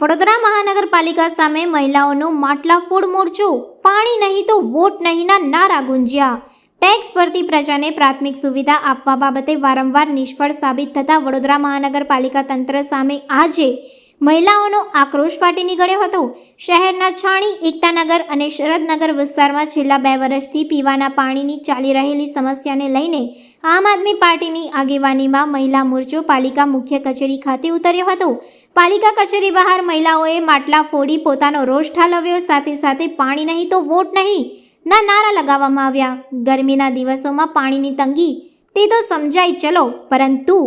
વડોદરા મહાનગરપાલિકા સામે મહિલાઓનો માટલા ફૂડ મોરચો. પાણી નહીં તો વોટ નહીંના નારા ગુંજ્યા. ટેક્સ ભરતી પ્રજાને પ્રાથમિક સુવિધા આપવા બાબતે વારંવાર નિષ્ફળ સાબિત થતા વડોદરા મહાનગરપાલિકા તંત્ર સામે આજે મહિલાઓનો આક્રોશ ફાટી નીકળ્યો હતો. શહેરના છાણી, એકતાનગર અને શરદનગર વિસ્તારમાં છેલ્લા બે વર્ષથી પીવાના પાણીની ચાલી રહેલી સમસ્યાને લઈને આમ આદમી પાર્ટીની આગેવાનીમાં મહિલા મોરચો પાલિકા મુખ્ય કચેરી ખાતે ઉતર્યો હતો. પાલિકા કચેરી બહાર મહિલાઓએ માટલા ફોડી પોતાનો રોષ ઠાલવ્યો. સાથે સાથે પાણી નહીં તો વોટ નહીં. ના નારા લગાવવામાં આવ્યા. ગરમીના દિવસોમાં પાણીની તંગી. તે તો સમજાય ચલો, પરંતુ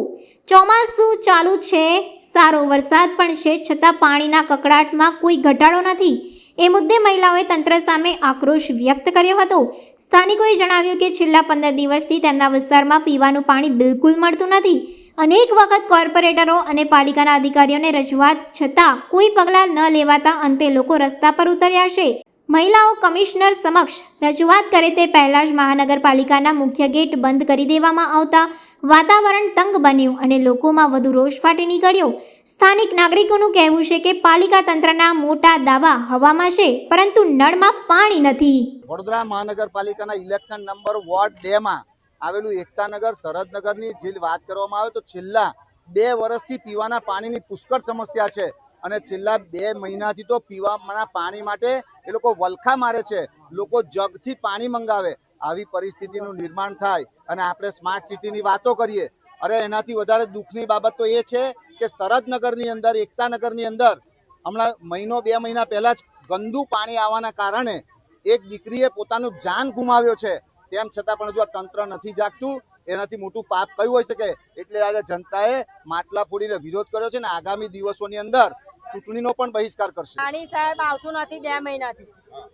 ચોમાસું ચાલુ છે, સારો વરસાદ પણ છે, છતાં પાણીના કકડાટમાં કોઈ ઘટાડો નથી. એ મુદ્દે મહિલાઓએ તંત્ર સામે આક્રોશ વ્યક્ત કર્યો હતો. સ્થાનિકોએ જણાવ્યું કે છેલ્લા પંદર દિવસથી તેમના વિસ્તારમાં પીવાનું પાણી બિલકુલ મળતું નથી. અનેક વખત કોર્પોરેટરો અને પાલિકાના અધિકારીઓને રજૂઆત છતાં કોઈ પગલાં ન લેવાતા અંતે લોકો રસ્તા પર ઉતર્યા છે. મહિલાઓ કમિશનર સમક્ષ રજૂઆત કરે તે પહેલાં જ મહાનગરપાલિકાના મુખ્ય ગેટ બંધ કરી દેવામાં આવતા વાતાવરણ તંગ બન્યું અને લોકોમાં વધુ રોષ ફાટી નીકળ્યો. સ્થાનિક નાગરિકોનું કહેવું છે કે પાલિકા તંત્રના મોટા દાવા હવામાં છે, પરંતુ નળમાં પાણી નથી. વડોદરા મહાનગરપાલિકાના ઇલેક્શન નંબર વોર્ડ બે માં આવેલું એકતાનગર, સરહદનગરની જે વાત કરવામાં આવે તો છેલ્લા બે વર્ષથી પીવાના પાણીની પુષ્કળ સમસ્યા છે. અને છેલ્લા બે મહિનાથી તો પીવાના પાણી માટે એ લોકો વલખા મારે છે. લોકો જગથી પાણી મંગાવે. આવી પરિસ્થિતિનું નિર્માણ થાય. અને આપણે સ્માર્ટ સિટીની વાતો કરીએ. અરે, એનાથી વધારે દુઃખની બાબત તો એ છે કે સરહદનગરની અંદર, એકતાનગરની અંદર હમણાં મહિનો, બે મહિના પહેલા જ ગંદુ પાણી આવવાના કારણે એક દીકરીએ પોતાનું જાન ગુમાવ્યો છે. તેમ છતાં પણ જો તંત્ર નથી જાગતું એનાથી મોટું પાપ કયું હોઈ શકે? એટલે આજે જનતાએ માટલા ફોડીને વિરોધ કર્યો છે ને આગામી દિવસોની અંદર ચૂંટણીનો પણ બહિષ્કાર કરશે. પાણી સાહેબ આવતું નથી બે મહિનાથી.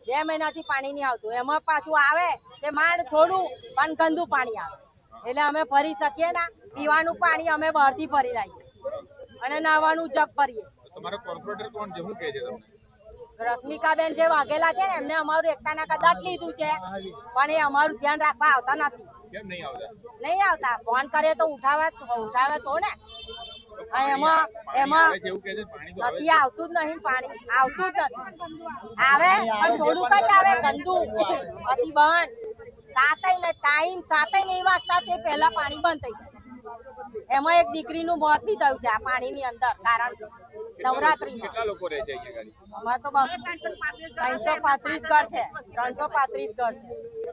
બે મહિનાથી પાણી નહીં આવતું. એમાં પાછું આવે તે માંડ થોડું પણ ગંદુ પાણી આવે. એટલે અમે ફરી શકીએ ના. પીવાનું પાણી અમે બહારથી ફરી લાવીએ અને નાવાનું જપ ફરીએ તમારો કોર્પોરેટર કોણ? છે હું કહે છે તમને. રશ્મિકાબેન જે વાઘેલા છે ને એમને અમારું એકતાના કદાચ લીધું છે. પણ એ અમારું ધ્યાન રાખવા આવતા નથી. નહીં આવતા? ફોન કરે તો ઉઠાવે ઉઠાવે તો ને. એમાં એમાં પાણી નથી આવતું જ નહીં પાણી. આવતું જ નથી. આવે પણ થોડુંક જ આવે ગંદુ. પછી બંધ. સાતય ને ટાઈમ સાતય નહીં વાગતા તે પહેલા પાણી બંધ થઈ જાય. એમાં એક દીકરીનું મોત બી થયું છે આ પાણીની અંદર કારણથી નવરાત્રીમાં. કેટલા લોકો રહે છે અહીંયા અમારે તો ત્રણસો પાંત્રીસ ઘર છે ત્રણસો પાંત્રીસ ઘર છે.